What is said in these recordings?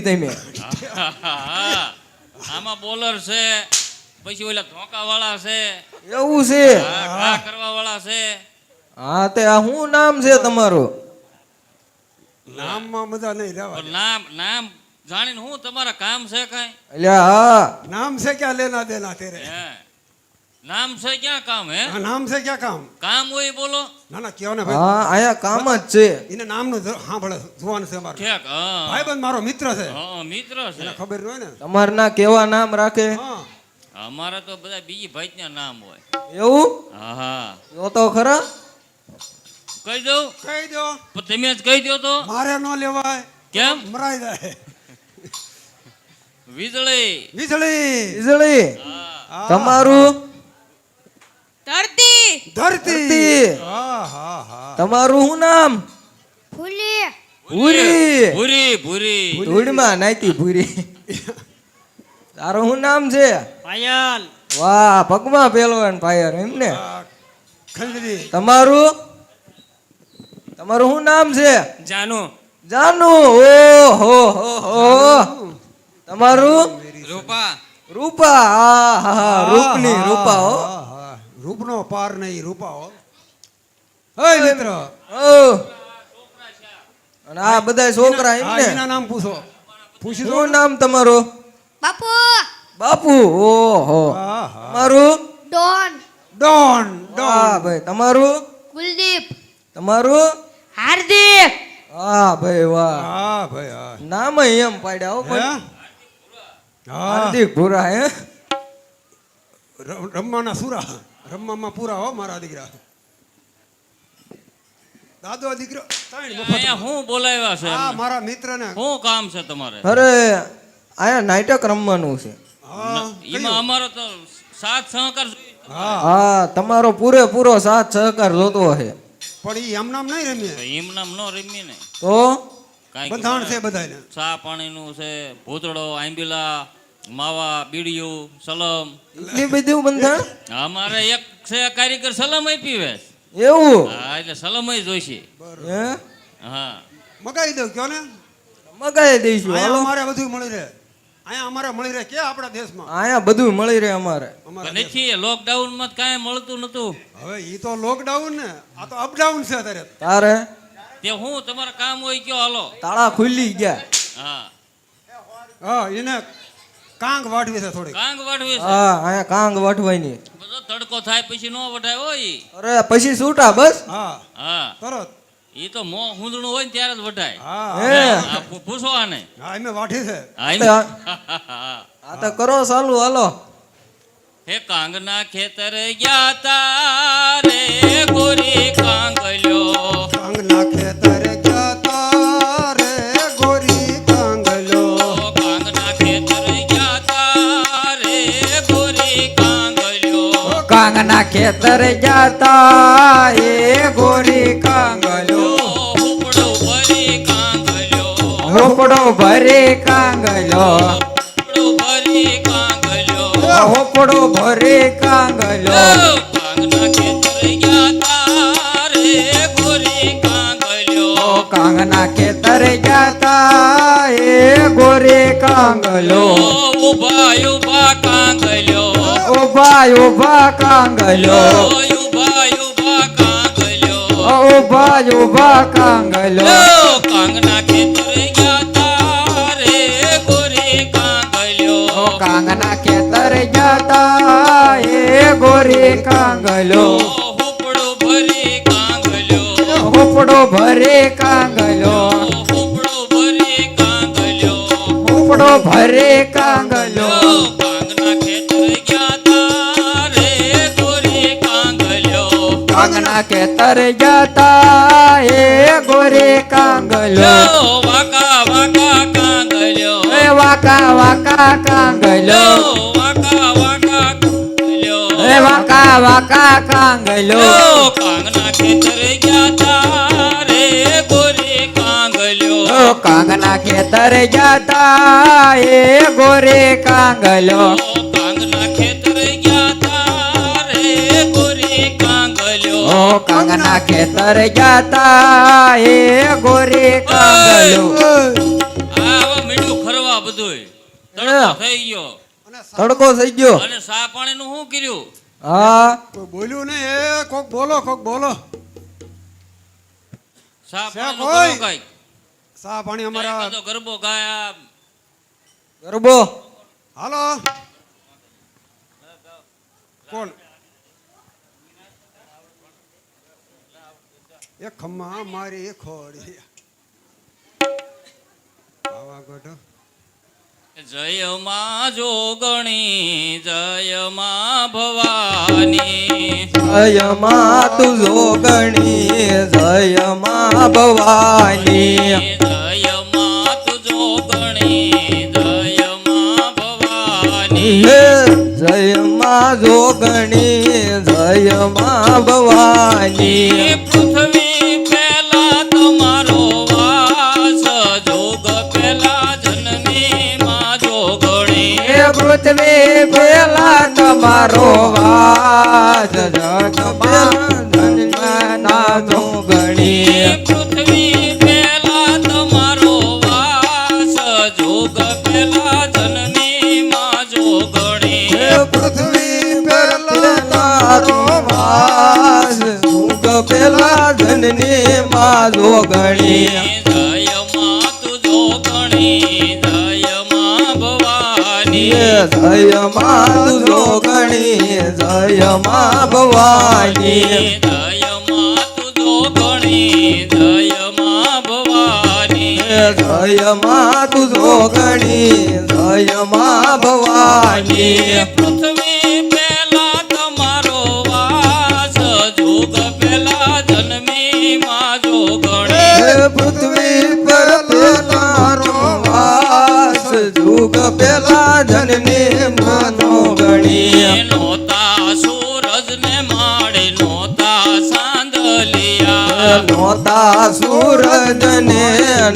તમે આમાં બોલર છે પછી ઓલા ધોકા વાળા છે. એવું છે? ઘા કરવા વાળા છે. હા તે આ શું નામ છે તમારું? નામમાં બધા નહીં રહેવા નામ નામ જાણીને હું તમારા કામ છે કઈ? એટલે હા. નામ છે ક્યાં લેના દેના તેરે હે. નામ છે ક્યાં કામ હે? નામ છે ક્યાં કામ? કામ હોય બોલો. ના ના કયો ને ભાઈ. હા આયા કામ જ છે. એને નામનું જ સાંભળે જોવાનું છે અમારે. ઠીક હા. ભાઈબંધ મારો મિત્ર છે. હા, મિત્ર છે. એને ખબર હોય ને? તમાર ના કેવા નામ રાખે? હા. અમારા તો બધા બીજી ભાઈ ના નામ હોય. એવું? હા હા. જો તો ખરા? કહી દઉં? કહી દો. પણ તમે જ કહી દો તો. મારે ન લેવાય. કેમ? મરાઈ જાય. વીજળી. વીજળી. વીજળી. તમારું? ધરતી. ધરતી. ધરતી. હા હા હા. તમારું શું નામ? ફૂલી ભૂરી. ભૂરી ભૂરી. ધૂળમાં નાખી ભૂરી. તારું શું નામ છે? પાયલ. વાહ પગમાં પહેલવાન પાયર એમ ને? તમારું? તમારું શું નામ છે? જાનુ. જાનુ. ઓ હો હો હો. તમારું? રૂપા. રૂપા. હા હા હા. રૂપની રૂપા હા. રૂપનો પાર નહીં રૂપા હો હે મિત્ર. અને આ બધા છોકરા એમ ને? એના નામ પૂછો. પૂછી દો નામ તમારું? બાપુ. બાપુ ઓહો. મારું ડોન. ડોન હા ડોન ભાઈ તમારું? કુલદીપ. તમારું? હાર્દિક. હા ભાઈ વાહ. હા ભાઈ હા. નામ એમ પાડ્યા હો? ભાઈ. હાર્દિક ભૂરા હે? રમ- રમવાના સુરા. રમવામાં પૂરા હો મારા દીકરા. દાદો દીકરો અહીંયા હું બોલાવ્યા છે હા મારા મિત્ર ને શું કામ છે તમારે? અરે અહીંયા નાટક રમવાનું છે. એમાં અમારો તો સાથ સહકાર હા. હા તમારો પૂરેપૂરો સાથ સહકાર જોતો છે પણ ઈ એમ નામ નહીં રમીએ? એમ નામ ન રમી ને. તો? બંધાણ છે બધાને ચા પાણીનું છે ભૂતળો આંબીલા માવા બીડીયું સલમ. એટલી બધી બંધાણ? અમારે એક છે કારીગર સલમ આપી વે એવું? હા એટલે સલમ જોઈશે હે? હા. મગાઈ દઉં કયો ને. મગાવી દઈશું હાલો. અમારે બધું મળી રહે. અહીંયા અમારે મળી રહે કે આપણા દેશમાં? અહીંયા બધું મળી રહે અમારે. અમારા નથી લોકડાઉનમાં કાંઈ મળતું નતું હવે ઈ તો લોકડાઉન ને. આ તો અપડાઉન છે અત્યારે. તારે? તે હું તમારા કામ હોય કયો હાલો. તાળા ખુલી ગયા. હા. હા એને કાંગ વાઢવી છે થોડી કાંગ વાઢવી છે? હા અહીંયા કાંગ વટવાની બધો તડકો થાય પછી નો વઢાય હોય. અરે પછી છૂટા બસ. હા હા. તરત. એ તો મો હુંદણું હોય ને ત્યારે જ વઢાય. હા હે. આ પૂ- પૂછો આને હા એમે વાઢી છે. હા, આ તો કરો ચાલુ હાલો. હે કાંગના ખેતર ગયા તા રે ગોરી કાંગલ્યો કાંગના ખેતર જાતા એ ગોરી કાંગલો. હોપડો ભરે કાંગલો. હોપડો ભરે કાંગલો. કાંગના ખેતર જાતા એ ગોરી કાંગલો. ઊભા ઊભા કાંગલ્યો ઊભા ઊભા કાંગલો ઊભા ઊભા કાંગલો કાંગના ખેતર ગયા તા રે ગોરી કાંગલ્યો. કાંગના ખેતર જાતા એ ગોરી કાંગલો હુપડો ભરે કાંગલો હોપડો ભરે કાંગલો હુપડો ભરે કાંગલો ઉપડો ભરે કાંગલો કાંગના ખેતર જતા એ ગોરે કાંગલો. વાકા વાકા કાંગલો. એ વાકા વાકા કાંગલો. વાકા વાકા કાંગલો. એ વાકા વાકા કાંગલો. કાંગના ખેતર જતા રે ગોરી કાંગના ખેતર જતા એ ગોરે કાંગલો. કાંગના ઓ કાંગના ખેતર જાતા હે ગોરી કાંગલો. આવા મીઠું ખરવા બધુંય. તડકો થઈ ગયો. તડકો થઈ ગયો. અને સા પાણીનું શું કર્યું? હા. કોઈ બોલ્યું નહીં એ કોક બોલો કોક બોલો. સા છે પાણીનું કોઈ? સા પાણી અમારા તો ગરબો ગાયા. ગરબો. હાલો. કોણ? એ ખમ્મા મારી ખોડી. પાવાગઢ જય મા જોગણી જય મા ભવાની. જય માં તું જોગણી જય મા ભવાની. જય મા તું જોગણી જય મા ભવાની. જય મા જોગણી જય મા ભવાની. પૃથ્વી પૃથ્વી પેલા તમારો વાસ જગ ના પૃથ્વી પેલા તમારો વાસ જોગ પેલા જનની માં જોગણી પૃથ્વી પેલા તારો વાસ પેલા ધનની માં જોગણી. જય માં જોગણી જય માં ભવાની. જય માં જોગણી જય માં ભવાની જય માં જોગણી જય માં ભવાની. સૂરજ ને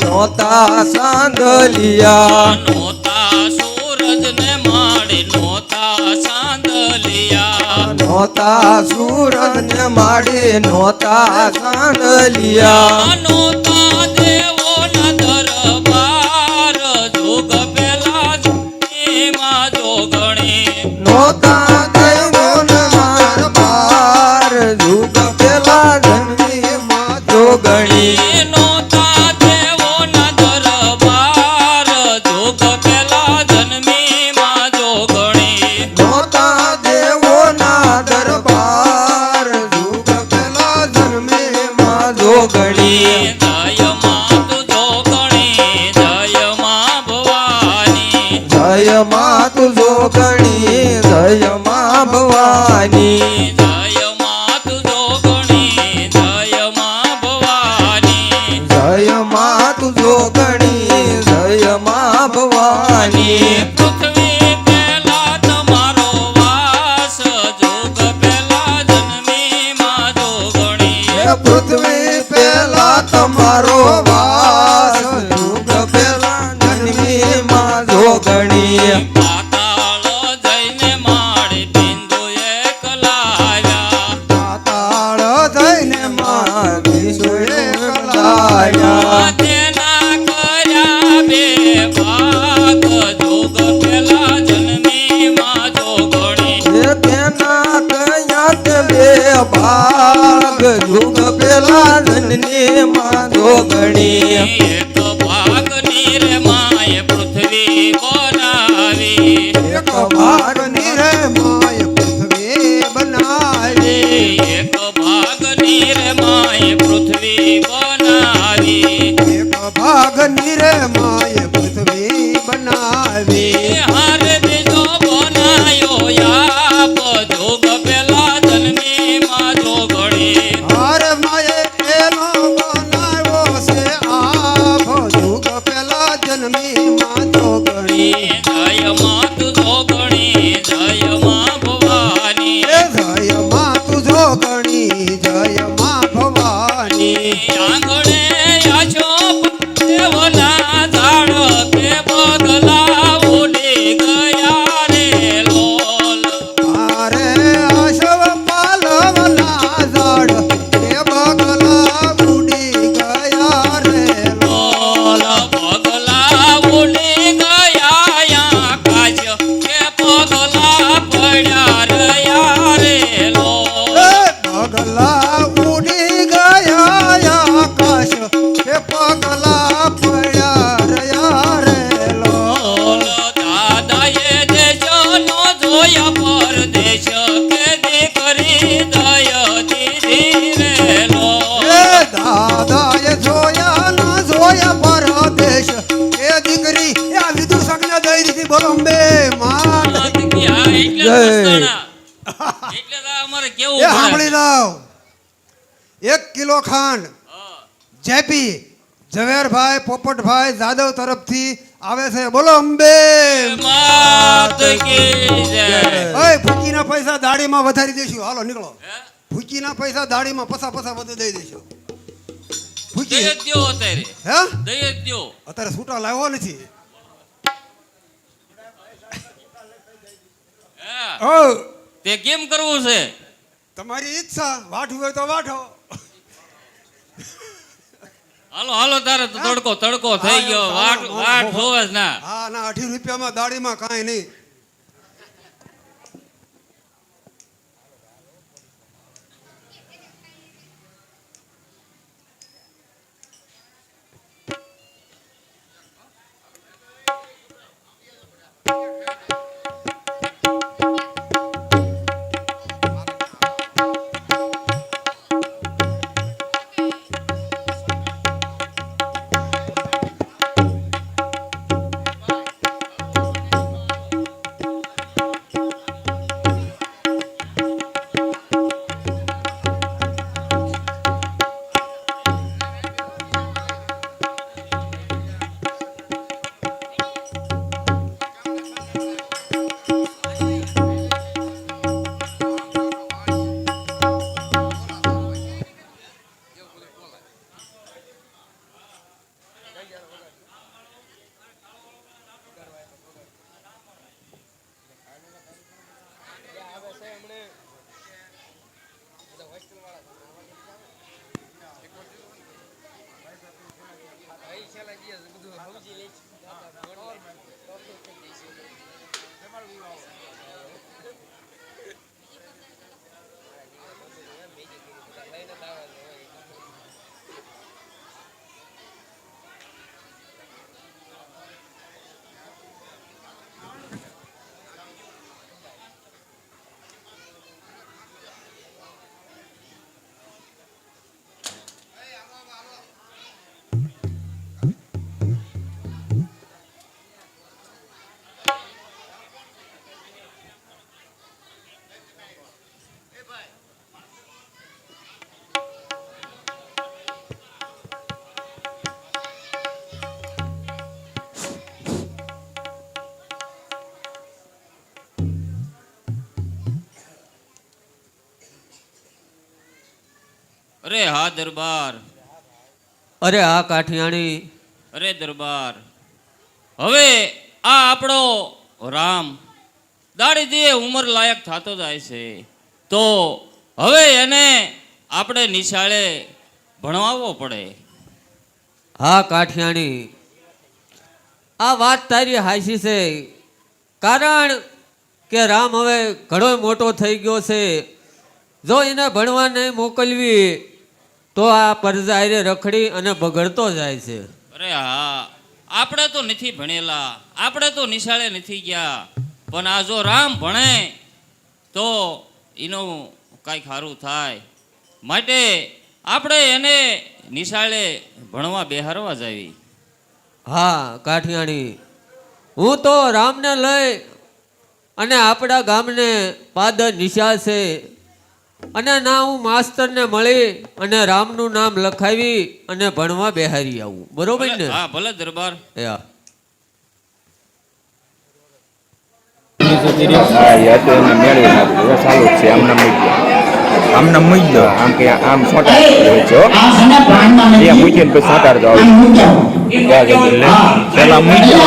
નોતા સાંદલિયા નોતા સૂરજ ને માડે નોતા સાંદલિયા નોતા સૂરજ ને માડી નોતા સાંદલિયા નોતા જય માં તું જોગણી જય માં ભવાની. જય માં તું જોગણી જય માં ભવાની. જય માં તું જોગણી જય માં ભવાની. પેલા એટલે અમારે કેવું એ સાંભળી લાવ. એક કિલો ખાંડ જેપી ઝવેરભાઈ પોપટભાઈ જાદવ તરફથી આવે છે. બોલો અંબે. ઓય ભૂકીના પૈસા દાડીમાં વધારી દઈશું હાલો નીકળો. ફૂકીના પૈસા દાડીમાં પસા પસા બધું દઈ દ્યો અત્યારે. હે? દઈ અત્યારે છૂટા લાવ્યો નથી. હે? ઓ તે કેમ કરવું છે? તમારી ઈચ્છા વાઢવું હોય તો વાઢો. હાલો હાલો તારે તો તડકો તડકો થઈ ગયો. વાટ વાટ હોવે જ ના. હા ના અઢી રૂપિયામાં દાડીમાં કાંઈ નહીં. અરે હા દરબાર. અરે હા કાઠિયાણી અરે દરબાર. હવે આ આપણો રામ દાડી દીએ ઉંમર લાયક થતો જાય છે. તો હવે એને આપણે નિશાળે ભણવાવો પડે. હા કાઠિયાણી આ વાત તારી હાસી છે. કારણ કે રામ હવે ઘણો મોટો થઈ ગયો છે. જો એને ભણવા નહીં મોકલવી તો આ પરજાયરે રખડી અને બગડતો જાય છે. અરે હા આપણે તો નથી ભણેલા આપણે તો નિશાળે નથી ગયા પણ આ જો રામ ભણે તો એનું કાંઈક સારું થાય. માટે આપણે એને નિશાળે ભણવા બેહારવા જાવી. હા કાઠિયાણી હું તો રામને લઈ અને આપણા ગામને પાદર નિશાળ છે. અને ના હું માસ્તરને મળી અને રામનું નામ લખાવી અને ભણવા બેહારી આવું. બરોબર ને? હા ભલે દરબાર. હા ચાલુ છે આમને મૂક્યો આમને મૂક્યો આમ કે આમ સોટાર હોય છે પછી. પેલા મૂક્યો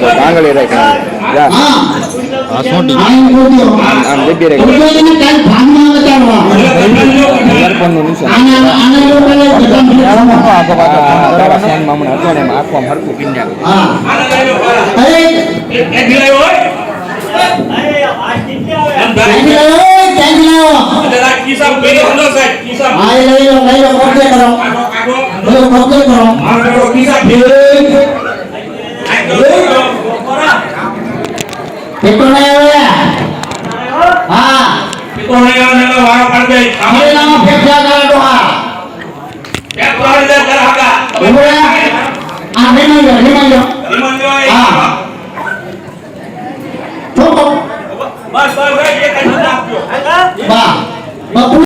તો કિસાન પેલો હલો સાહેબ